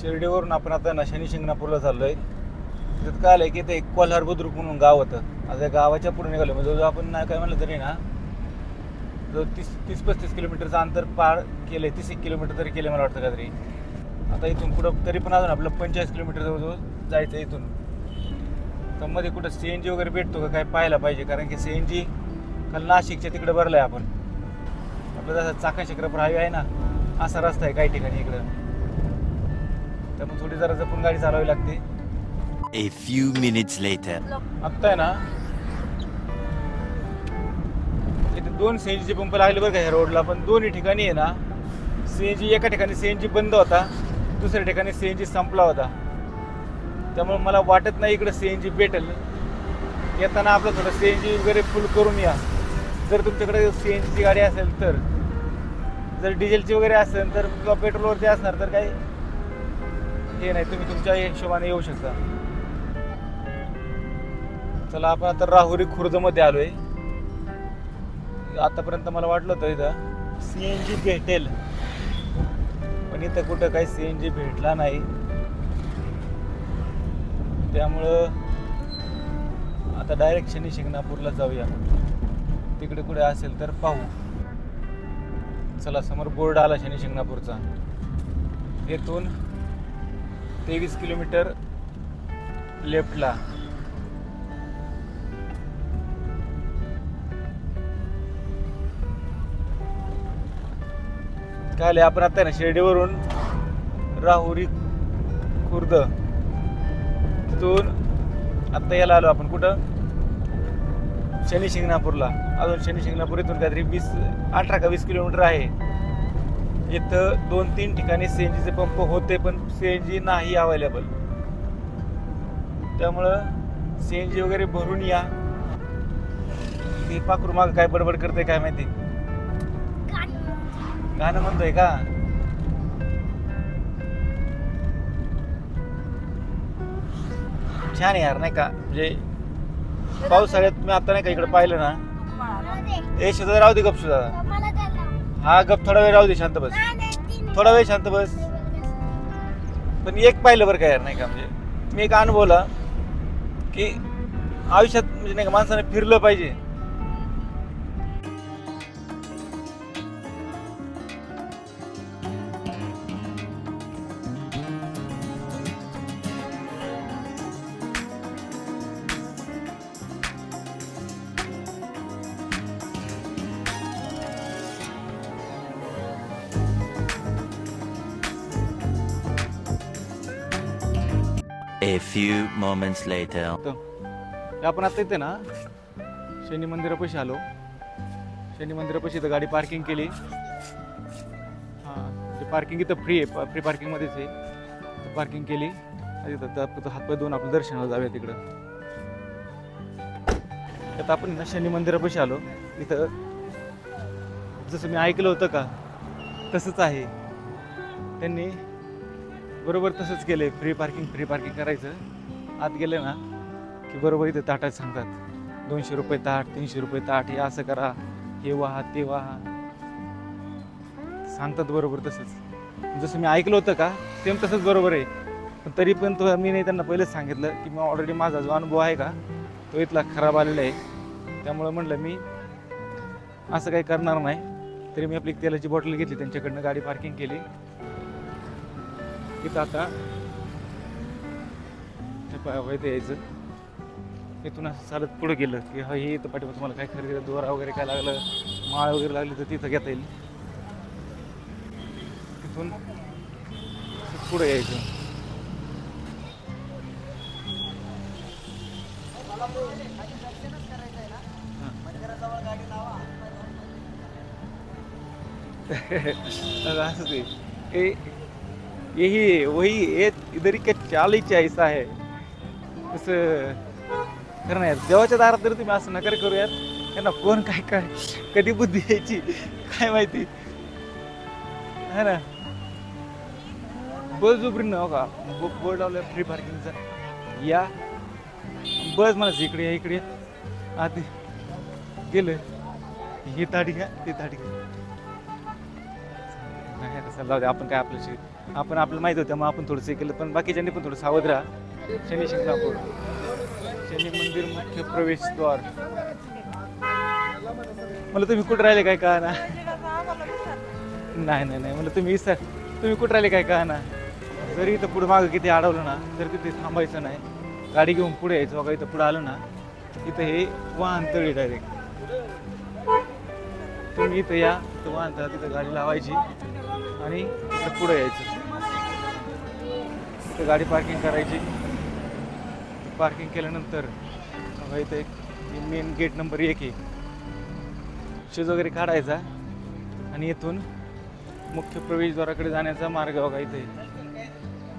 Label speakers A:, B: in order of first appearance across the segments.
A: शिर्डीवरून आपण आता ना शिंगणापूरला शिंगणापूरला आहे तिथं काय आलं की ते एक कोल्हार बुद्रुक म्हणून गाव होतं. आता गावाच्या पुढे निघालो म्हणजे जवळजवळ आपण नाही काय म्हणलं तरी ना जो तीस तीस पस्तीस किलोमीटरचं अंतर पार केलं आहे तीस एक किलोमीटर तरी केलं मला वाटतं काहीतरी. आता इथून पुढं तरी पण अजून आपलं पंचेचाळीस किलोमीटर जवळजवळ जायचं आहे इथून. तर मध्ये कुठं सी एन जी वगैरे भेटतो का काय पाहायला पाहिजे? कारण की सी एन जी काल नाशिकच्या तिकडे भरलं आहे आपण. आपलं जसं चाका चक्रपूर हायवे आहे ना असा रस्ता आहे काही ठिकाणी इकडं. त्यामुळे थोडी जरा जपून गाडी चालवावी लागते.
B: A few minutes later.
A: आत्ता आहे ना इथे दोन सीएनजीचे पंप लागले बरं का ह्या रोडला पण दोन्ही ठिकाणी आहे ना सीएनजी एका ठिकाणी सीएनजी बंद होता दुसऱ्या ठिकाणी सीएनजी संपला होता. त्यामुळे मला वाटत नाही इकडे सीएनजी भेटेल. येताना आपलं थोडं सीएनजी वगैरे फुल करून या. जर तुमच्याकडे सीएनजीची गाडी असेल तर जर डिझेलची वगैरे असेल तर किंवा पेट्रोलवरती असणार तर काही हे नाही तुम्ही तुमच्या हिशोबाने येऊ शकता. चला आपण आता राहुरी खुर्दमध्ये आलोय. आतापर्यंत मला वाटलं होतं इथं सी एन जी भेटेल. पण इथं कुठं काही सी एन जी भेटला नाही. त्यामुळं आता डायरेक्ट शनी शिंगणापूरला जाऊया. तिकडे कुठे असेल तर पाहू. चला समोर बोर्ड आला शनी शिंगणापूरचा. येथून तेवीस किलोमीटर लेफ्टला. काय आपण आता ना शिर्डीवरून राहुरी खुर्द तिथून आता याला आलो आपण. कुठं? शनी शिंगणापूरला. अजून शनी शिंगणापूर इथून काहीतरी वीस अठरा का वीस किलोमीटर आहे. इथं दोन तीन ठिकाणी सीएनजीचे पंप होते पण सीएनजी नाही अवेलेबल त्यामुळं सीएनजी वगैरे भरून या. ती पाखरू माग काय बडबड करते काय माहिती? गाणं म्हणतोय का? छान यार नाही का? म्हणजे पावसाळ्यात मी आता नाही का इकडे पाहिलं ना? ए सुद्धा राहू दे गप सुद्धा हा गप थोडा वेळ राहू दे शांत बस. थोडा वेळ शांत बस. पण एक पाहिलं बरं काय यार नाही का म्हणजे मी एक अनुभवला की आयुष्यात म्हणजे नाही का माणसाने फिरलं पाहिजे.
B: A few moments later.
A: तर आपण आता इथे ना शनी मंदिरापाशी आलो. शनी मंदिरापाशी इथं गाडी पार्किंग केली. हां ते पार्किंग इथं फ्री आहे फ्री पार्किंगमध्येच आहे. पार्किंग केली. आणि इथं त्या- तिथं हातपाय दोन आपलं दर्शनाला जाऊया तिकडं. आता आपण ना शनी मंदिरापाशी आलो. इथं जसं मी ऐकलं होतं का तसंच आहे. त्यांनी बरोबर तसंच केलंय. फ्री पार्किंग फ्री पार्किंग करायचं. आत गेले ना की बरोबर इथे ताटात सांगतात. दोनशे रुपये ताट तीनशे रुपये ताट हे असं करा हे वाहा ते वाहा. सांगतात बरोबर तसंच. जसं मी ऐकलं होतं का सेम तसंच बरोबर आहे. पण तरी पण तो मी नाही त्यांना पहिलेच सांगितलं की मग ऑलरेडी माझा जो अनुभव आहे का तो इथला खराब आलेला आहे. त्यामुळं म्हटलं मी असं काही करणार नाही. तरी मी आपली तेलाची बॉटल घेतली त्यांच्याकडनं गाडी पार्किंग केली. इथं आता हे पहा, यायचं इथून असं चालत पुढं गेलं की हा हे इथं पाठीमा तुम्हाला काय खरेदी दोरा वगैरे काय लागलं? माळ वगैरे लागली तर तिथं घेता येईल. तिथून पुढं यायचं. असं ते. यही वही ये इधर का चाल ही ऐसा है। तसं खरं नाही देवाच्या दारात तरी तुम्ही असं नकार करू यार। त्यांना कोण काय काय कधी बुद्धी यायची काय माहिती? है ना? बस उभरी ना हो का बोर्ड लावलं फ्री पार्किंगचा या. बस मला इकडे या इकडे या. आधी गेलं ही ताडी घ्या ती ताडी घ्या. नाही आता जाऊ आपण काय आपल्याशी आपण आपलं माहीत होतं मग आपण थोडंसं केलं पण बाकीच्यांनी पण थोडं सावध राहा. शनी शिंगणापूर शनी मंदिर मुख्य प्रवेशद्वार. मला तुम्ही कुठं राहिले काय का ना नाही नाही नाही मला तुम्ही सर तुम्ही कुठं राहिले काय का ना जरी इथं पुढं मागं किती अडवलं ना तर तिथे थांबायचं नाही गाडी घेऊन पुढे यायचं बघा इथं पुढं आलं ना इथं हे वाहन तळी डायरेक्ट तुम्ही इथं या तर वाहन तळा तिथं गाडी लावायची आणि इथं पुढे यायचं. इथं गाडी पार्किंग करायची. पार्किंग केल्यानंतर बघा इथं एक मेन गेट नंबर एक आहे. शूज वगैरे काढायचा आणि इथून मुख्य प्रवेशद्वाराकडे जाण्याचा मार्ग बघा इथे.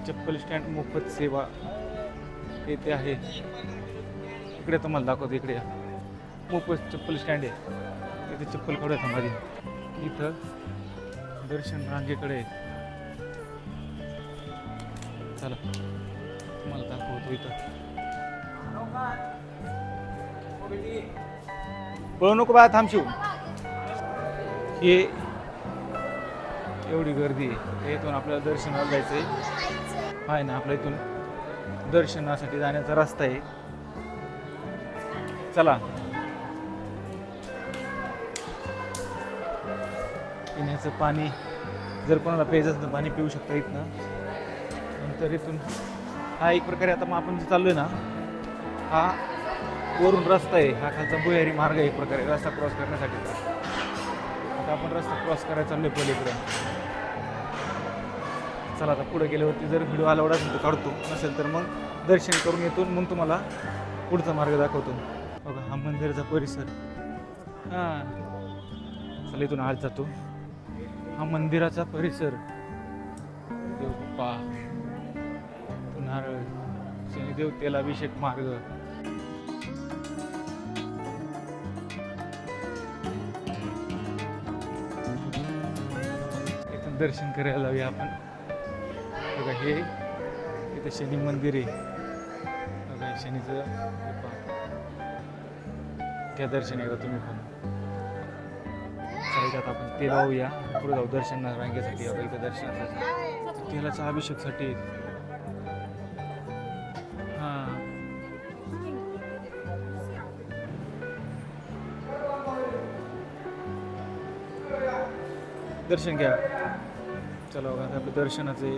A: चप्पल स्टँड मोफत सेवा येथे आहे. इकडे तुम्हाला दाखवतो इकडे मोफत चप्पल स्टँड आहे. इथे चप्पल काढूया माझी इथं दर्शन रांगेकडे. आहे. चला. मला दाखवतो इथं. पळू नको बा थांबशिव हे एवढी गर्दी आहे. इथून आपल्याला दर्शनाला जायचं आहे आहे ना आपल्या इथून दर्शनासाठी जाण्याचा रस्ता आहे. चला. पिण्याचं पाणी जर कोणाला प्यायचं असेल तर पाणी पिऊ शकता इथनं. नंतर इथून हा एक प्रकारे आता मग आपण जे आहे ना हा वरून रस्ता आहे. हा खालचा भुयारी मार्ग आहे एक प्रकारे रस्ता क्रॉस करण्यासाठी. आता आपण रस्ता क्रॉस करायला चाललोय पलीकडे. चला आता पुढे गेल्यावरती जर व्हिडिओ अलाउड असेल तर काढतो. नसेल तर मग दर्शन करून येतो मग तुम्हाला पुढचा मार्ग दाखवतो. बघा हा मंदिराचा परिसर. हां. चला इथून आज जातो. हा मंदिराचा परिसर. देव बाप्पा. नारळ शनिदेव तेलाभिषेक मार्ग. इथून दर्शन करायला जाऊया आपण. बघा हे इथं शनी मंदिर आहे. बघा शनीचं त्या घ्या दर्शन एकदा तुम्ही पण. साईडात आता आपण ते लावूया. पुढे जाऊ दर्शन रांगेसाठी बघा इथं दर्शनासाठी. तेलाच्या अभिषेकसाठी. दर्शन घ्या. चला बघा आपलं दर्शनाचे.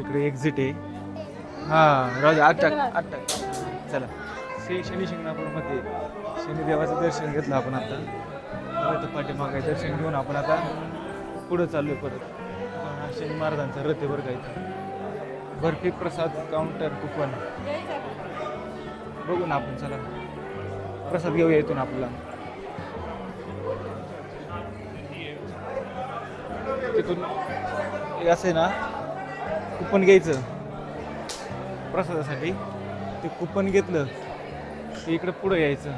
A: इकडे एक्झिट आहे. हा राजा दे आठ टाक आठ टाक. चला. श्री शनी शिंगणापूरमध्ये शनिदेवाचं दर्शन घेतलं आपण आता. पाठीमागे दर्शन घेऊन आपण आता पुढं चाललो परत. हा शनी महाराजांचा रथ बरं का बर्फी प्रसाद काउंटर कुपन बघू ना आपण चला. प्रसाद घेऊया इथून आपला. तिथून असे असं आहे ना कुपन घ्यायचं. प्रसादासाठी. ते कुपन घेतलं की इकडं पुढं यायचं.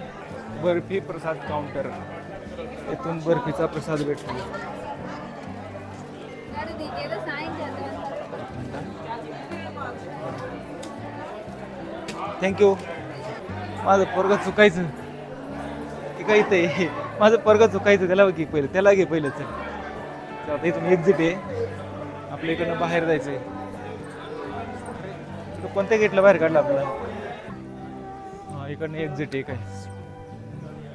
A: बर्फी प्रसाद काउंटर इथून बर्फीचा प्रसाद भेटतो. थँक्यू माझं पोरग चुकायचं. ते काय इथं आहे माझं पोरग चुकायचं त्याला घे पहिलं त्याला घे पहिलं चल. आता इथून एक्झिट आहे. आपल्या इकडनं बाहेर जायचं आहे कोणत्या गेटला बाहेर काढलं आपल्याला? हां इकडनं एक्झिट आहे काय?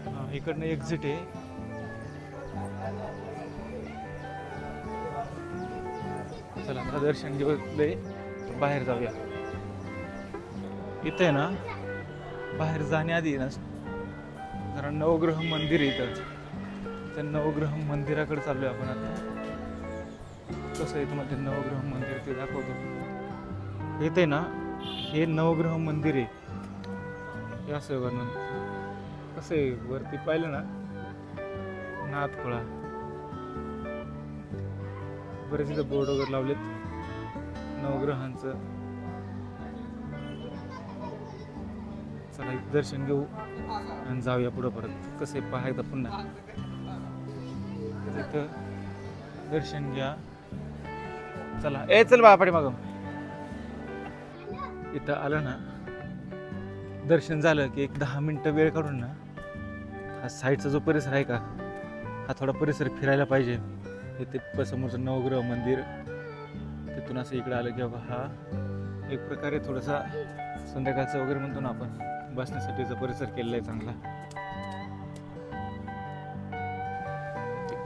A: हां इकडनं एक्झिट आहे. चला आता दर्शन घेतलंय बाहेर जाऊया. इथे ना बाहेर जाण्याआधी ना जरा नवग्रह मंदिर आहे इथं. त्या नवग्रह मंदिराकडे आहे आपण आता. कसं आहे तुम्हाला ते नवग्रह मंदिर ते दाखवतो. आहे ना? हे नवग्रह मंदिर आहे. हे असं वर्णन कसं आहे? वरती पाहिलं ना? नाथखोळा बरेच इथं बोर्ड वगैरे लावलेत. नवग्रहांचं. चला एक दर्शन घेऊ आणि जाऊया पुढं परत. कसं आहे पाहायचं पुन्हा. तिथं दर्शन घ्या. चला. ए चल बा पाठी मागं. इथं आलं ना दर्शन झालं की एक दहा मिनटं वेळ काढून ना हा साईडचा जो परिसर आहे का हा थोडा परिसर फिरायला पाहिजे. इथे समोरचं नवग्रह मंदिर तिथून असं इकडं आलं की बाबा हा एक प्रकारे थोडासा संध्याकाळचं वगैरे म्हणतो ना आपण. बसण्यासाठीचा परिसर केलेला आहे चांगला.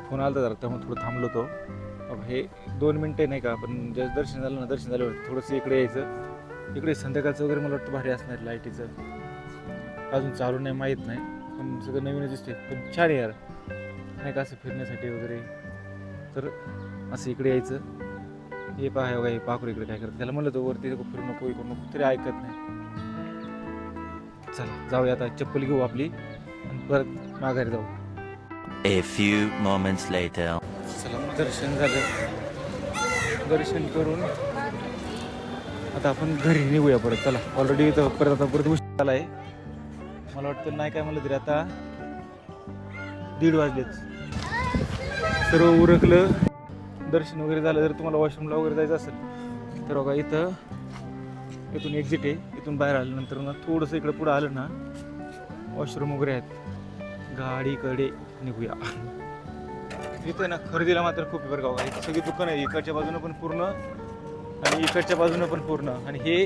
A: फोन आला जरा त्यामुळे थोडं थांबलो तो हे दोन मिनटे नाही का आपण जस्ट दर्शन झालं ना दर्शन झाल्यावर थोडंसं इकडे यायचं. इकडे संध्याकाळचं वगैरे मला वाटतं भारी असणार लाईटीचं. अजून चालू नाही माहीत नाही. पण सगळं नवीनच दिसते पण छान आहे यार. नाही का असं फिरण्यासाठी वगैरे. तर असं इकडे यायचं. हे पाहा हे पाखरू इकडे काय करत त्याला म्हणलं तो वरती फिरू नको इकडून नको. तरी ऐकत नाही. चला जाऊया आता चप्पल घेऊ आपली आणि परत माघारी जाऊ.
B: A few moments later.
A: चला दर्शन झालं. दर्शन करून आता आपण घरी निघूया परत चला. ऑलरेडी इथं परत आता परत उशीर झाला आहे मला वाटतं नाही काय म्हणलं तरी आता दीड वाजलेच सर्व उरकलं. दर्शन वगैरे झालं जर तुम्हाला वॉशरूमला वगैरे जायचं असेल तर बघा इथं इथून एक्झिट आहे. इथून बाहेर आल्यानंतर ना थोडंसं इकडं पुढं आलं ना वॉशरूम वगैरे आहेत. गाडीकडे निघूया. इथं ना खरेदीला मात्र खूप आहे बरं हो. सगळी दुकान आहे इकडच्या बाजूनं पण पूर्ण आणि इकडच्या बाजूनं पण पूर्ण. आणि हे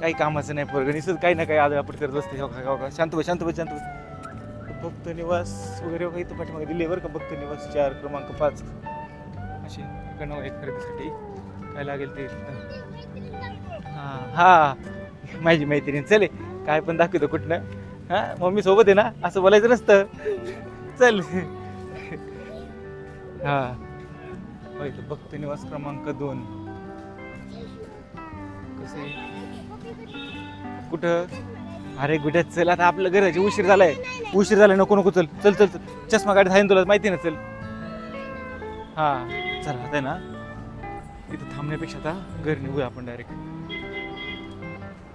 A: काही कामाचं नाही पोरग. काही ना काही आदळ आपण करत असते का, का. शांत बस शांत बस शांत बस. भक्त निवास वगैरे काही तर पाठीमागे दिले बरं का. भक्त निवास चार क्रमांक पाच. असे इकडनं एक खरेदीसाठी. काय लागेल ते? हां हां. माझी मैत्रीण. चले काय पण दाखवतो कुठनं. हां मम्मी सोबत आहे ना असं बोलायचं नसतं. चल. हां. पहिलं तर भक्त निवास क्रमांक दोन. कसे कुठं? अरे गुड्यात चल आता आपलं घराची उशीर झालाय. उशीर झालाय नको नको चल चल चल चल. चष्मा गाडी आहे तुला माहिती ना चल. हां. चल आता आहे ना. इथं थांबण्यापेक्षा आता घर निघूया आपण डायरेक्ट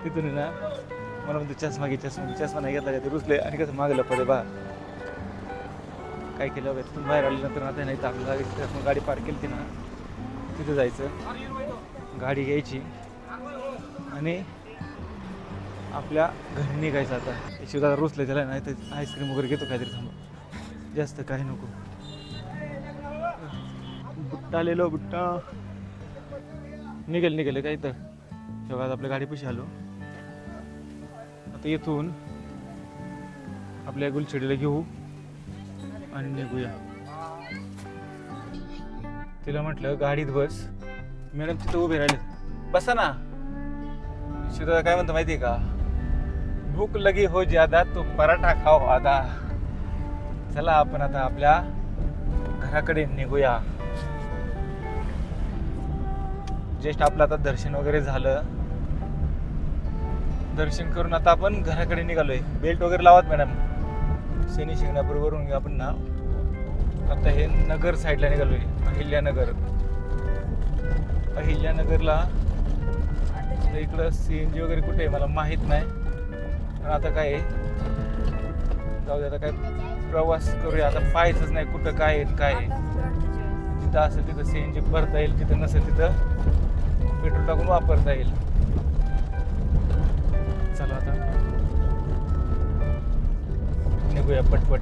A: तिथून ना मला म्हणते चष्मा घे चष्मा घे. चष्मा नाही घेतला का ते रुसले. आणि कसं मागलं पडे बा. काय केलं बघा तिथून बाहेर आल्यानंतर आता नाही तर आपल्याला गाडी पार्क केली ती ना तिथं जायचं. गाडी घ्यायची. आणि आपल्या घरी निघायचं आता. शिवदादा रुसले त्याला नाही तर आईस्क्रीम वगैरे घेतो काहीतरी थांब. जास्त काही नको. बुट्टा लिहिलो बुट्टा. निघेल निघेल काय तर तेव्हा आपल्या गाडी गाडीपाशी आलो. आता येथून आपल्या गुलछडीला घेऊ आणि निघूया. तिला म्हटलं गाडीत बस. मॅडम तिथं उभे राहिले. बसा ना. शिदा काय म्हणतो माहिती का? भूक लगी हो ज्यादा तो पराठा खाओ आधा. चला आपण आता आपल्या घराकडे निघूया. जस्ट आपलं आता दर्शन वगैरे झालं. दर्शन करून आता आपण घराकडे निघालोय. बेल्ट वगैरे लावत मॅडम शनी शिंगणापूरवरून आपण ना आता हे नगर साईडला निघालोय अहिल्यानगर. अहिल्यानगरला इकडं सी एन जी वगैरे कुठे आहे मला माहीत नाही. पण आता काय आहे? जाऊ दे आता काय प्रवास करूया. आता पाहायचंच नाही कुठं काय आहे काय आहे. जिथं असेल तिथं सी एन जी भरता येईल तिथं नसेल तिथं पेट्रोल टाकून वापरता येईल. निघूया पटपट.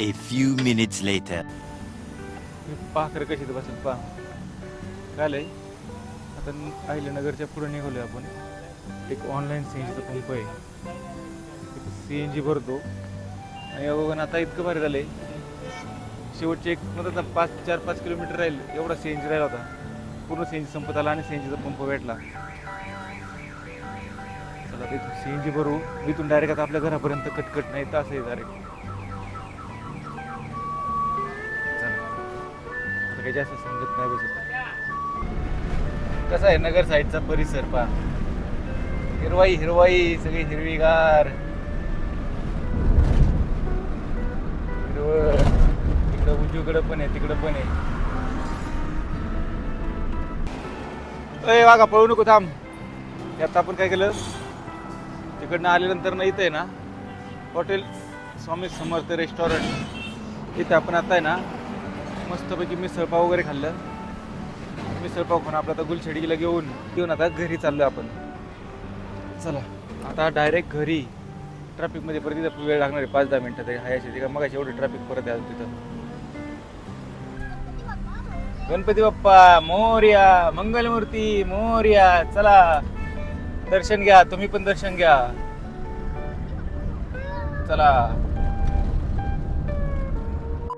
B: A few minutes later.
A: पाखरं कशी बसेल? पा काय आता अहिल्यानगरच्या पुढे निघालोय आपण. एक ऑनलाईन सी एन जीचा पंप आहे. सी एन जी भरतो. आणि बघा आता इतकं भारी झालं आहे शेवटचे एक म्हणतात ना पाच चार पाच किलोमीटर राहील एवढा सी एन जी राहिला होता. पूर्ण सी एन जी संपत आला आणि सी एन जीचा पंप भेटला. चला तिथून सी एन जी भरू. इथून डायरेक्ट आता आपल्या घरापर्यंत कटकट नाही तर आहे डायरेक्ट चला. आता काही जास्त समजत नाही बसत. कसा आहे नगर साईडचा परिसर पा हिरवाई हिरवाई सगळी हिरवीगार. हिरवळ इकडं उजवीकडं पण आहे तिकडं पण आहे. अय वाघा पळू नको थांब. हे आता आपण काय केलं? तिकडनं आल्यानंतर ना इथं आहे ना हॉटेल स्वामी समर्थ रेस्टॉरंट. इथे आपण आता आहे ना मस्तपैकी मिसळपाव वगैरे खाल्लं. मिसळपाव खाऊन आपलं आता गुलछडीला घेऊन घेऊन आता घरी चाललो आपण. चला आता डायरेक्ट घरी. ट्रॅफिकमध्ये परत तिथं वेळ लागणार आहे पाच दहा मिनटं तरी हायची तिथं मग एवढी ट्रॅफिक परत आहे तिथं. गणपती बाप्पा मोर्या मंगलमूर्ती मोर्या चला. दर्शन घ्या तुम्ही पण दर्शन घ्या. चला.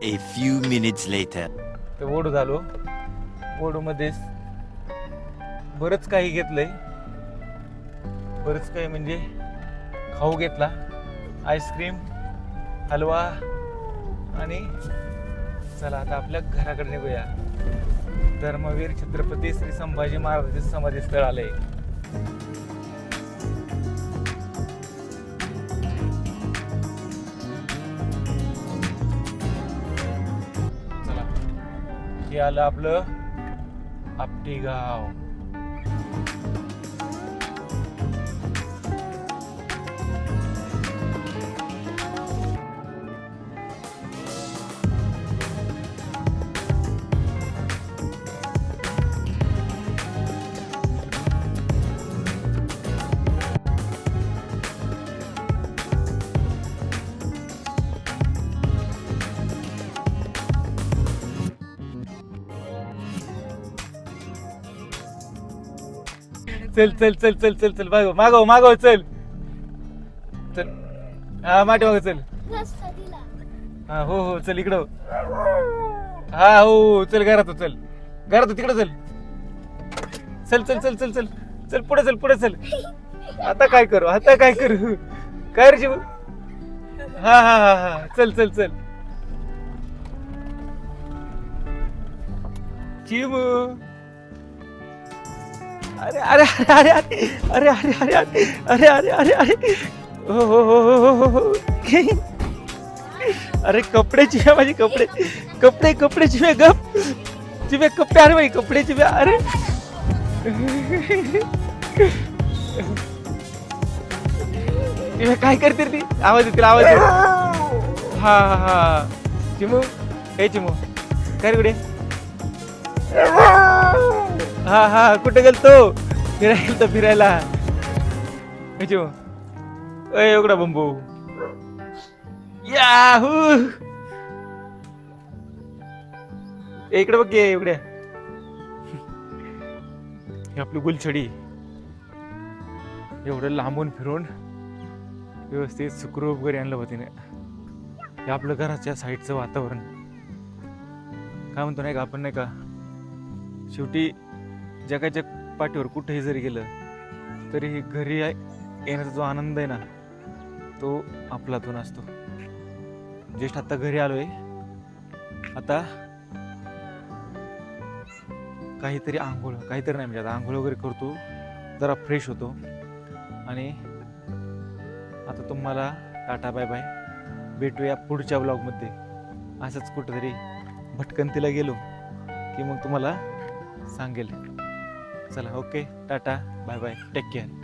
B: A few minutes later.
A: ते ओढू झालो. ओढूमध्येच बरंच काही घेतलंय. बरंच काही म्हणजे खाऊ घेतला. आईस्क्रीम हलवा आणि चला आता आपल्या घराकडे निघूया. धर्मवीर छत्रपती श्री संभाजी महाराजांचे समाधी स्थळ आलंय. चला. हे आलं आपलं आपटी गाव. चल चल चल चल चल चल मागव मागव मागव चल. चल. हा माटे मागव चल. हा हो हो चल इकडं हो. हा. हो हो, चल घरात हो, चल. घरात हो, तिकडं चल. चल चल चल चल चल. चल पुढे चल पुढे चल. आता काय करू आता काय करू? काय रे शिव हा हा हा हा. चल चल चल. चिमू अरे अरे अरे अरे अरे अरे अरे अरे अरे अरे अरे अरे हो हो हो हो अरे कपडे चिव्या माझे कपडे कपडे कपडे चिव्या गप चिव्या कपडे अरे बाई कपडे चिव्या अरे काय करते ती आवाज येतील आवाज हा हा हा चिमू हे चिमू काय रे कुठे हा हा कुठे गेलतो? फिरायला गेलतो फिरायला. हे अय एवढा बंबू. याहू. ए, इकडे बघ गे इकडे. आपली गुलछडी. एवढं लांबून फिरून व्यवस्थित सुखरूप वगैरे आणलं होतं तिने. हे आपलं घराच्या साईडचं वातावरण. काय म्हणतो नाही का? आपण नाही का? शेवटी जगाच्या पाठीवर कुठेही जरी गेलं तरीही घरी येण्याचा जो आनंद आहे ना तो आपलातून असतो. ज्येष्ठ आता घरी आलोय. आता काहीतरी आंघोळ काहीतरी नाही म्हणजे आता आंघोळ वगैरे करतो जरा फ्रेश होतो. आणि आता तुम्हाला टाटा बाय बाय. भेटूया पुढच्या ब्लॉगमध्ये असंच कुठंतरी भटकंतीला गेलो की मग तुम्हाला सांगेल. चला okay tata bye bye take care.